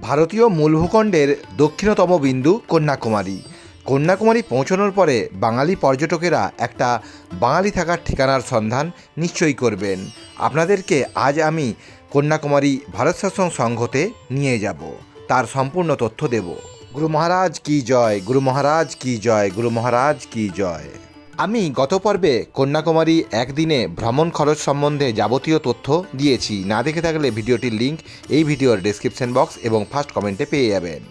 ভারতীয় মূল ভূখণ্ডের দক্ষিণতম বিন্দু কন্যাকুমারী। কন্যাকুমারী পৌঁছানোর পরে বাঙালি পর্যটকেরা একটা বাঙালি থাকার ঠিকানার সন্ধান নিশ্চয়ই করবেন। আপনাদেরকে আজ আমি কন্যাকুমারী ভারত শাসন সংঘতে নিয়ে যাব। তার সম্পূর্ণ তথ্য দেব। গুরু মহারাজ কি জয়, গুরু মহারাজ কি জয়, গুরু মহারাজ কি জয়। আমি গত পর্বে কন্যাকুমারী একদিনে ভ্রমণ খরচ সম্বন্ধে যাবতীয় তথ্য দিয়েছি। না দেখে থাকলে ভিডিওটির লিংক এই ভিডিওর ডেসক্রিপশন বক্স এবং ফার্স্ট কমেন্টে পেয়ে যাবেন।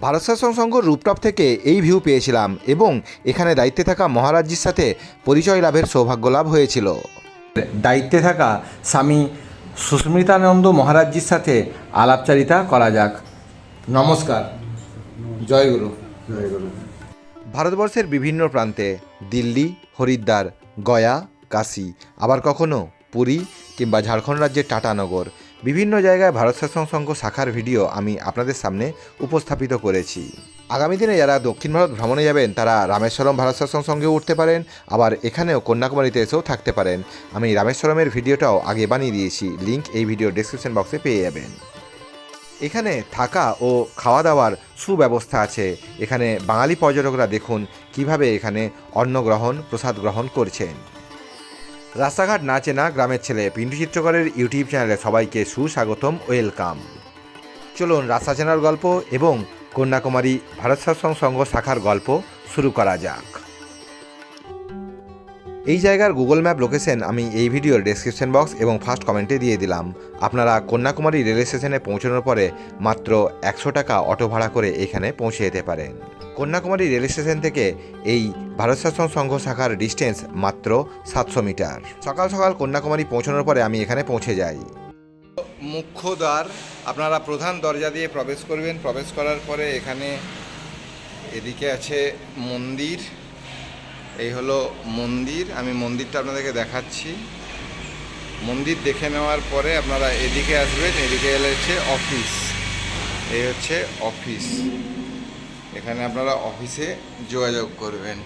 ভারত শাসন সংঘ রুপটপ থেকে এই ভিউ পেয়েছিলাম এবং এখানে দায়িত্বে থাকা মহারাজজির সাথে পরিচয় লাভের সৌভাগ্য লাভ হয়েছিল। দায়িত্বে থাকা স্বামী সুস্মিতানন্দ মহারাজজির সাথে আলাপচারিতা করা যাক। নমস্কার। জয় গুরু। জয় গুরু। ভারতবর্ষের বিভিন্ন প্রান্তে দিল্লি, হরিদ্বার, গয়া, কাশী, আবার কখনো পুরী কিংবা ঝাড়খণ্ড রাজ্যের টাটানগর বিভিন্ন জায়গায় ভারত শাসন সংঘ শাখার ভিডিও আমি আপনাদের সামনে উপস্থাপিত করেছি। আগামী দিনে যারা দক্ষিণ ভারত ভ্রমণে যাবেন, তারা রামেশ্বরম ভারত শাসন সঙ্গেও উঠতে পারেন, আবার এখানেও কন্যাকুমারীতে এসেও থাকতে পারেন। আমি রামেশ্বরমের ভিডিওটাও আগে বানিয়ে দিয়েছি। লিংক এই ভিডিও ডেসক্রিপশন বক্সে পেয়ে যাবেন। এখানে থাকা ও খাওয়া দাওয়ার সুব্যবস্থা আছে। এখানে বাঙালি পর্যটকরা দেখুন কীভাবে এখানে অন্ন গ্রহণ প্রসাদ গ্রহণ করছেন। রাস্তাঘাট না চেনা গ্রামের ছেলে পিন্টু চিত্রকরের ইউটিউব চ্যানেলে সবাইকে সুস্বাগতম, ওয়েলকাম। চলুন রাস্তা চেনার গল্প এবং কন্যাকুমারী ভারত শাসন সংঘ শাখার গল্প শুরু করা যাক। এই জায়গার গুগল ম্যাপ লোকেশন আমি এই ভিডিওর ডেসক্রিপশন বক্স এবং ফার্স্ট কমেন্টে দিয়ে দিলাম। আপনারা কন্যাকুমারী রেল স্টেশনে পৌঁছানোর পরে মাত্র একশো টাকা অটো ভাড়া করে এখানে পৌঁছে যেতে পারেন। কন্যাকুমারী রেল স্টেশন থেকে এই ভারত শাসন সংঘ শাখার ডিস্টেন্স মাত্র সাতশো মিটার। সকাল সকাল কন্যাকুমারী পৌঁছানোর পরে আমি এখানে পৌঁছে যাই। মুখ্য দ্বার আপনারা প্রধান দরজা দিয়ে প্রবেশ করবেন। প্রবেশ করার পরে এখানে এদিকে আছে মন্দির। এই হলো মন্দির। আমি মন্দিরটা আপনাদেরকে দেখাচ্ছি। মন্দির দেখে নেওয়ার পরে আপনারা এদিকে আসবেন এদিকে এলে হচ্ছে অফিস। এই হচ্ছে অফিস। এখানে আপনারা অফিসে যোগাযোগ করবেন।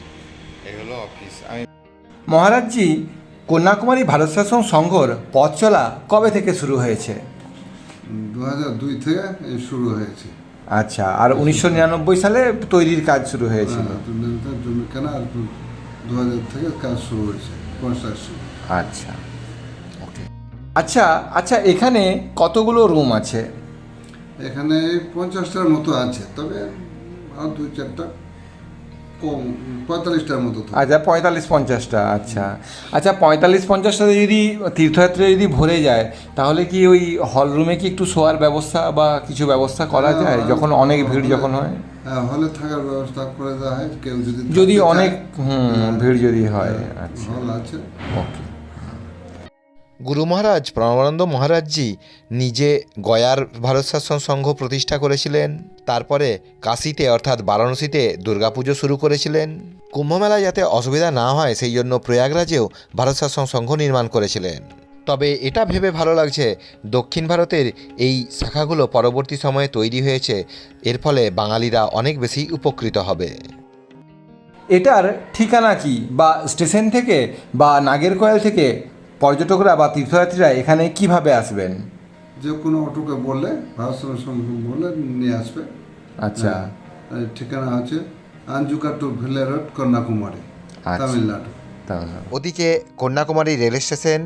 এই হলো অফিস। আমি মহারাজজি কন্যাকুমারী ভারত শাসন সংঘর পথ চলা কবে থেকে শুরু হয়েছে? দু হাজার দুই থেকে শুরু হয়েছে। আচ্ছা আর উনিশশো নিরানব্বই সালে তৈরির কাজ শুরু হয়েছিল। হ্যাঁ, কেনা আর দু হাজার থেকে কাজ শুরু হয়েছে কনস্ট্রাকশন আচ্ছা ওকে আচ্ছা আচ্ছা এখানে কতগুলো রুম আছে? এখানে পঞ্চাশটার মতো আছে তবে আর দুই চারটা কম পঁয়তাল্লিশটার মতো আচ্ছা পঁয়তাল্লিশ পঞ্চাশটা আচ্ছা। আচ্ছা পঁয়তাল্লিশ পঞ্চাশটাতে যদি তীর্থযাত্রী যদি ভরে যায় তাহলে কি ওই হল রুমে কি একটু শোয়ার ব্যবস্থা বা কিছু ব্যবস্থা করা যায়? যখন অনেক ভিড় যখন হ্যাঁ? হলে থাকার ব্যবস্থা করে দেওয়া হয় কেউ যদি যদি অনেক হ্যাঁ, ভিড় যদি হয় আচ্ছা হল আছে। ওকে। গুরু মহারাজ প্রণবানন্দ মহারাজজি নিজে গয়ার ভারত শাসন সংঘ প্রতিষ্ঠা করেছিলেন তারপরে কাশীতে অর্থাৎ বারাণসীতে দুর্গাপুজো শুরু করেছিলেন। কুম্ভমেলায় যাতে অসুবিধা না হয় সেই জন্য প্রয়াগরাজেও ভারত শাসন সংঘ নির্মাণ করেছিলেন। তবে এটা ভেবে ভালো লাগছে দক্ষিণ ভারতের এই শাখাগুলো পরবর্তী সময়ে তৈরি হয়েছে এর ফলে বাঙালিরা অনেক বেশি উপকৃত হবে। এটার ঠিকানা কি? বা স্টেশন থেকে বা নাগেরকোয়েল থেকে পর্যটকরা বা তীর্থযাত্রীরা এখানে কীভাবে আসবেন? যে কোনো অটোকে বললে ভারত সংঘ বললে নিয়ে আসবে। আচ্ছা। হ্যাঁ, ঠিকানা আছে আঞ্জুকা টু ভিলে রোড কন্যাকুমারী আচ্ছা। তামিলনাড়ু। ওদিকে Kanyakumari rail station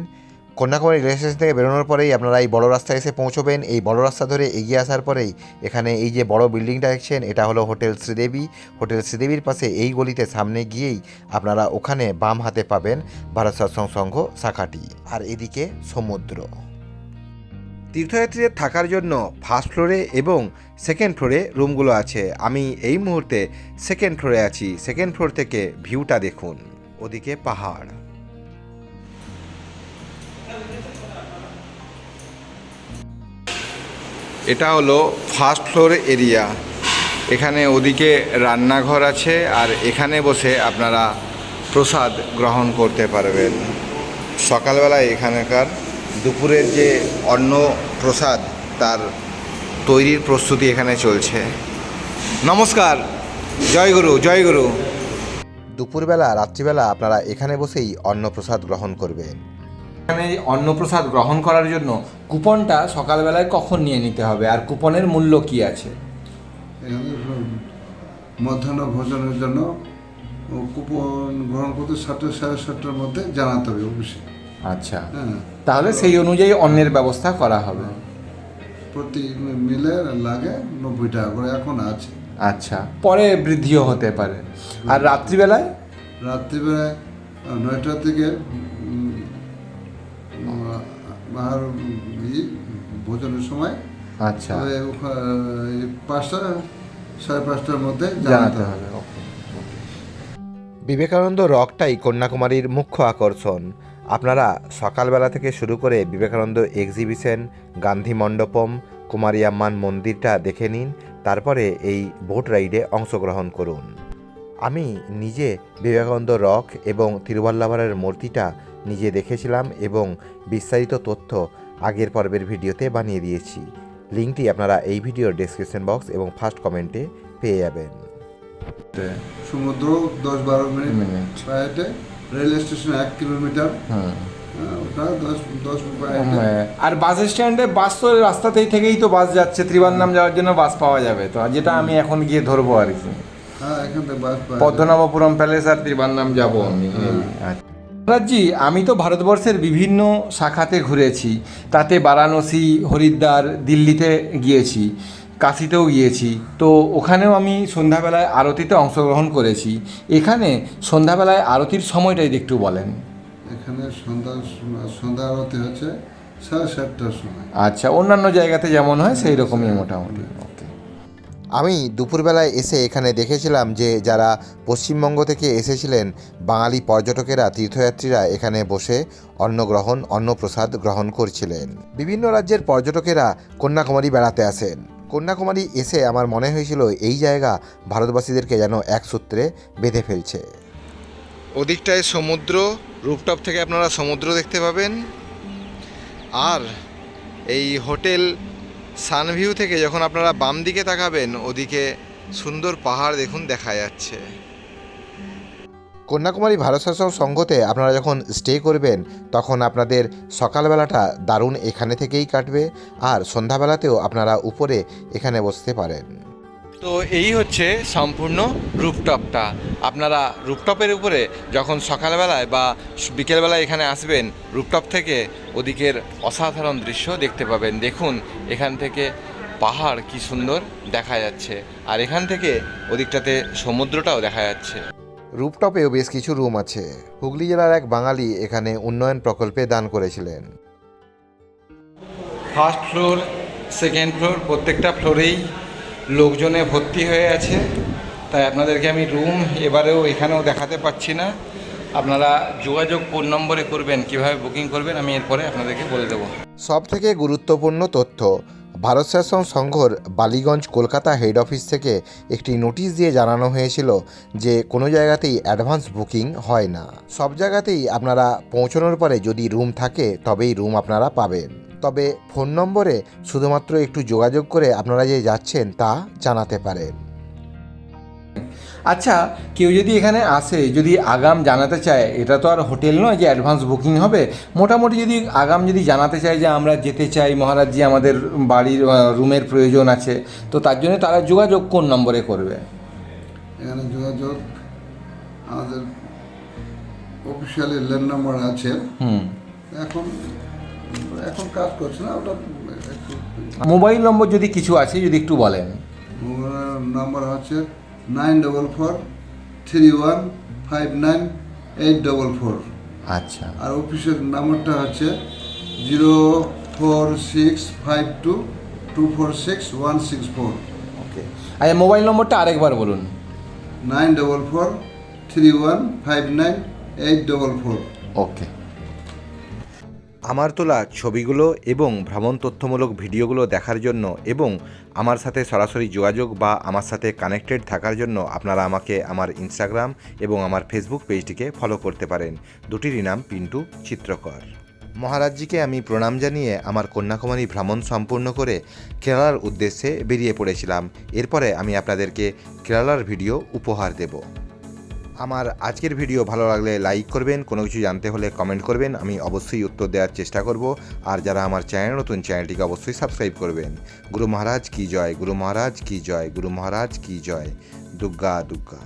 Kanyakumari rail station থেকে বেরোনোর পরেই আপনারা এই বড় রাস্তায় এসে পৌঁছবেন। এই বড় রাস্তা ধরে এগিয়ে আসার পরেই এখানে এই যে বড় বিল্ডিংটা দেখছেন, এটা হলো হোটেল শ্রীদেবী। হোটেল শ্রীদেবীর পাশে এই গলিতে সামনে গিয়েই আপনারা ওখানে বাম হাতে পাবেন ভারত সৎসং সংঘ শাখাটি। আর এদিকে সমুদ্র। তীর্থযাত্রীদের থাকার জন্য ফার্স্ট ফ্লোরে এবং সেকেন্ড ফ্লোরে রুমগুলো আছে। আমি এই মুহূর্তে সেকেন্ড ফ্লোরে আছি। সেকেন্ড ফ্লোর থেকে ভিউটা দেখুন। ওদিকে পাহাড়। এটা হলো ফার্স্ট ফ্লোর এরিয়া এখানে ওদিকে রান্নাঘর আছে আর এখানে বসে আপনারা প্রসাদ গ্রহণ করতে পারবেন। সকালবেলায় এখানকার দুপুরের যে অন্ন প্রসাদ, তার তৈরির প্রস্তুতি এখানে চলছে। নমস্কার, জয় গুরু জয় গুরু। দুপুরবেলা, রাত্রিবেলা আপনারা এখানে বসেই অন্নপ্রসাদ গ্রহণ করবেন। এখানে অন্নপ্রসাদ গ্রহণ করার জন্য কুপনটা সকালবেলায় কখন নিয়ে নিতে হবে? আর কুপনের মূল্য কি আছে? মধ্যাহ্ন ভোজনের জন্য কুপন গ্রহণ করতে সাতটা সাড়ে সাতটার মধ্যে জানাতে হবে অফিসে। আচ্ছা। হ্যাঁ। তাহলে সেই অনুযায়ী অন্যের ব্যবস্থা করা হবে। প্রতি মিলে লাগে নব্বই টাকা করে এখন আছে। আচ্ছা। পরে বৃদ্ধিও হতে পারে। আর রাত্রিবেলায়? রাত্রিবেলায় নয়টা থেকে আর ভোজনের সময় আচ্ছা। পাঁচটা সাড়ে পাঁচটার মধ্যে জানাতে হবে। বিবেকানন্দ রকটাই কন্যাকুমারীর মুখ্য আকর্ষণ। আপনারা সকালবেলা থেকে শুরু করে বিবেকানন্দ এক্সিবিশন গান্ধী মণ্ডপম কুমারী আম্মান মন্দিরটা দেখে নিন তারপরে এই বোট রাইডে অংশগ্রহণ করুন। আমি নিজে বিবেকানন্দ রক এবং তিরুভাল্লাভারের মূর্তিটা নিজে দেখেছিলাম এবং বিস্তারিত তথ্য আগের পর্বের ভিডিওতে বানিয়ে দিয়েছি। লিঙ্কটি আপনারা এই ভিডিওর ডেসক্রিপশন বক্স এবং ফার্স্ট কমেন্টে পেয়ে যাবেন। সমুদ্র দশ বারো মিনিট। মিনিট রেল স্টেশন এক কিলোমিটার হ্যাঁ, হ্যাঁ, আর বাস স্ট্যান্ডে বাস তো রাস্তাতেই থেকেই তো বাস যাচ্ছে। ত্রিবান্নাম যাওয়ার জন্য বাস পাওয়া যাবে। তো যেটা আমি এখন গিয়ে ধরবো আর কি। হ্যাঁ এখান থেকে বাস পাওয়া যায়। পদ্মনাভপুরম প্যালেস আর ত্রিবান্নাম যাব আমি। আচ্ছা। রাজি আমি তো ভারতবর্ষের বিভিন্ন শাখাতে ঘুরেছি। তাতে বারাণসী হরিদ্বার দিল্লিতে গিয়েছি কাশিতেও গিয়েছি। তো ওখানেও আমি সন্ধ্যাবেলায় আরতিতে অংশগ্রহণ করেছি। এখানে সন্ধ্যাবেলায় আরতির সময়টা যদি একটু বলেন। এখানে সন্ধ্যা সন্ধ্যা আরতি হচ্ছে সাড়ে সাতটার সময়। আচ্ছা অন্যান্য জায়গাতে যেমন হয় সেই রকমই মোটামুটি। আমি দুপুরবেলায় এসে এখানে দেখেছিলাম যে যারা পশ্চিমবঙ্গ থেকে এসেছিলেন, বাঙালি পর্যটকেরা, তীর্থযাত্রীরা এখানে বসে অন্নগ্রহণ, অন্নপ্রসাদ গ্রহণ করছিলেন। বিভিন্ন রাজ্যের পর্যটকেরা কন্যাকুমারী বেড়াতে আসেন। কন্যাকুমারী এসে আমার মনে হয়েছিল এই জায়গা ভারতবাসীদেরকে যেন এক সূত্রে বেঁধে ফেলছে। ওদিকটায় সমুদ্র রুপটপ থেকে আপনারা সমুদ্র দেখতে পাবেন। আর এই হোটেল সানভিউ থেকে যখন আপনারা বাম দিকে তাকাবেন ওদিকে সুন্দর পাহাড় দেখুন দেখা যাচ্ছে। কন্যাকুমারী ভারত শাসন সংঘতে আপনারা যখন স্টে করবেন তখন আপনাদের সকালবেলাটা দারুণ এখানে থেকেই কাটবে আর সন্ধ্যাবেলাতেও আপনারা উপরে এখানে বসতে পারেন। তো এই হচ্ছে সম্পূর্ণ রুপটপটা আপনারা রুপটপের উপরে যখন সকালবেলায় বা বিকেলবেলায় এখানে আসবেন রুপটপ থেকে ওদিকের অসাধারণ দৃশ্য দেখতে পাবেন। দেখুন এখান থেকে পাহাড় কি সুন্দর দেখা যাচ্ছে। আর এখান থেকে ওদিকটাতে সমুদ্রটাও দেখা যাচ্ছে। রুপটপেও বেশ কিছু রুম আছে। হুগলি জেলার এক বাঙালি এখানে উন্নয়ন প্রকল্পে দান করেছিলেন। ফার্স্ট ফ্লোর সেকেন্ড ফ্লোর প্রত্যেকটা ফ্লোরেই লোকজনে ভর্তি হয়ে আছে। তাই আপনাদেরকে আমি রুম এবারেও এখানেও দেখাতে পাচ্ছি না। আপনারা যোগাযোগ কোন নম্বরে করবেন, কীভাবে বুকিং করবেন, আমি এরপরে আপনাদেরকে বলে দেবো। সব থেকে গুরুত্বপূর্ণ তথ্য, ভারত শাসন সংঘর বালিগঞ্জ, কলকাতা হেড অফিস থেকে একটি নোটিশ দিয়ে জানানো হয়েছিল যে কোনো জায়গাতেই অ্যাডভান্স বুকিং হয় না। সব জায়গাতেই আপনারা পৌঁছানোর পরে যদি রুম থাকে, তবেই রুম আপনারা পাবেন। তবে ফোন নম্বরে শুধুমাত্র একটু যোগাযোগ করে আপনারা যে যাচ্ছেন তা জানাতে পারেন। আচ্ছা কেউ যদি এখানে আসে যদি আগাম জানাতে চায় এটা তো আর হোটেল নয় যে অ্যাডভান্স বুকিং হবে। মোটামুটি যদি আগাম যদি জানাতে চায় যে আমরা যেতে চাই মহারাজজি আমাদের বাড়ির রুমের প্রয়োজন আছে তো তার জন্য তারা যোগাযোগ কোন নম্বরে করবে? এখানে যোগাযোগ আমাদের অফিসিয়ালি ল্যান্ড নাম্বার আছে। হুম। এখন এখন কাজ করছে না ওটা মোবাইল নম্বর যদি কিছু আছে যদি একটু বলেন। নাম্বার হচ্ছে nine double four three one five nine eight double four আচ্ছা। আর অফিসের নাম্বারটা হচ্ছে zero four six five two two four six one six four okay. আচ্ছা মোবাইল নম্বরটা আরেকবার বলুন। Nine double four three one five nine eight double four okay. আমার তোলা ছবিগুলো এবং ভ্রমণ তথ্যমূলক ভিডিওগুলো দেখার জন্য এবং আমার সাথে সরাসরি যোগাযোগ বা আমার সাথে কানেক্টেড থাকার জন্য আপনারা আমাকে আমার ইনস্টাগ্রাম এবং আমার ফেসবুক পেজটিকে ফলো করতে পারেন। দুটিরই নাম পিন্টু চিত্রকর। মহারাজজিকে আমি প্রণাম জানিয়ে আমার কন্যাকুমারী ভ্রমণ সম্পূর্ণ করে কেরালার উদ্দেশ্যে বেরিয়ে পড়েছিলাম। এরপরে আমি আপনাদেরকে কেরালার ভিডিও উপহার দেব। আমার আজকের ভিডিও ভালো লাগলে লাইক করবেন, কোনো কিছু জানতে হলে কমেন্ট করবেন, আমি অবশ্যই উত্তর দেওয়ার চেষ্টা করব। আর যারা আমার চ্যানেল নতুন, চ্যানেলটিকে অবশ্যই সাবস্ক্রাইব করবেন। গুরু মহারাজ কি জয়, গুরু মহারাজ কি জয়, গুরু মহারাজ কি জয়, দুগ্গা দুর্গা